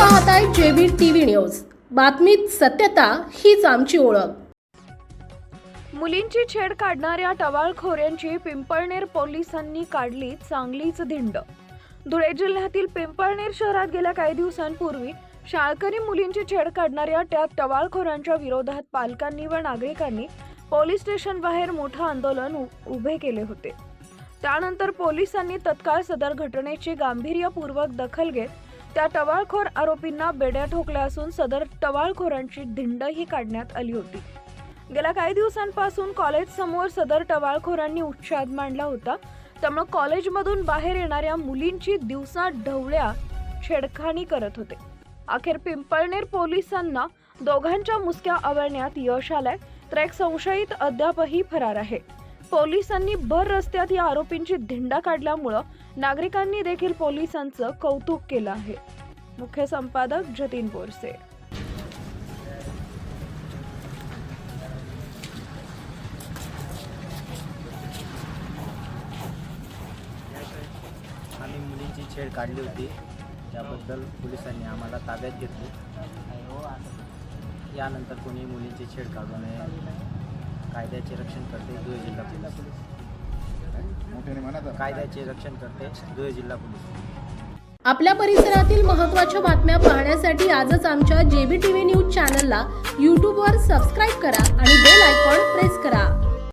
पाहताय JB TV news. बातमीत सत्यता हीच आमची ओळख. मुलींची छेड काढणाऱ्या टवाळखोऱ्यांची पिंपळनेर पोलिसांनी काढली चांगलीच धिंड. धुळे जिल्ह्यातील पिंपळनेर शहरात गेल्या काही दिवसांपूर्वी शाळकरी मुलींची छेड काढणाऱ्या त्या टवाळखोरांच्या विरोधात पालकांनी व नागरिकांनी पोलीस स्टेशन बाहेर मोठं आंदोलन उभे केले होते. त्यानंतर पोलिसांनी तत्काळ सदर घटनेची गांभीर्यपूर्वक दखल घेत त्या टवाळखोर आरोपींना बेड्या ठोकल्या असून सदर टवाळखोरांची धिंडही काढण्यात आली होती. गेल्या काही दिवसांपासून कॉलेज समोर सदर टवाळखोरांनी उच्छाद मांडला होता. त्यामुळे कॉलेजमधून बाहेर येणाऱ्या मुलींची दिवसा ढवळ्या छेडखाणी करत होते. अखेर पिंपळनेर पोलिसांना दोघांच्या मुसक्या आवळण्यात यश आलंय. तर एक संशयित अद्यापही फरार आहे. पोलिसांनी भर रस्त्यात या आरोपींची धिंडा काढल्यामुळं नागरिकांनी देखील पोलिसांचं कौतुक केलं आहे. मुख्य संपादक जतीन बोरसे. आम्ही मुलींची छेड काढली होती. त्याबद्दल पोलिसांनी आम्हाला ताब्यात घेतली. यानंतर कोणी मुलींची छेड काढू नये. कायद्याचे रक्षण करते धुळे जिल्हा पोलीस. कायद्याचे रक्षण करते धुळे जिल्हा पोलीस. आपल्या परिसरातील महत्त्वाच्या बातम्या पाहण्यासाठी आजच आमच्या जेबी टीव्ही न्यूज चॅनलला यूट्यूबवर सबस्क्राईब करा आणि बेल आयकॉन प्रेस करा.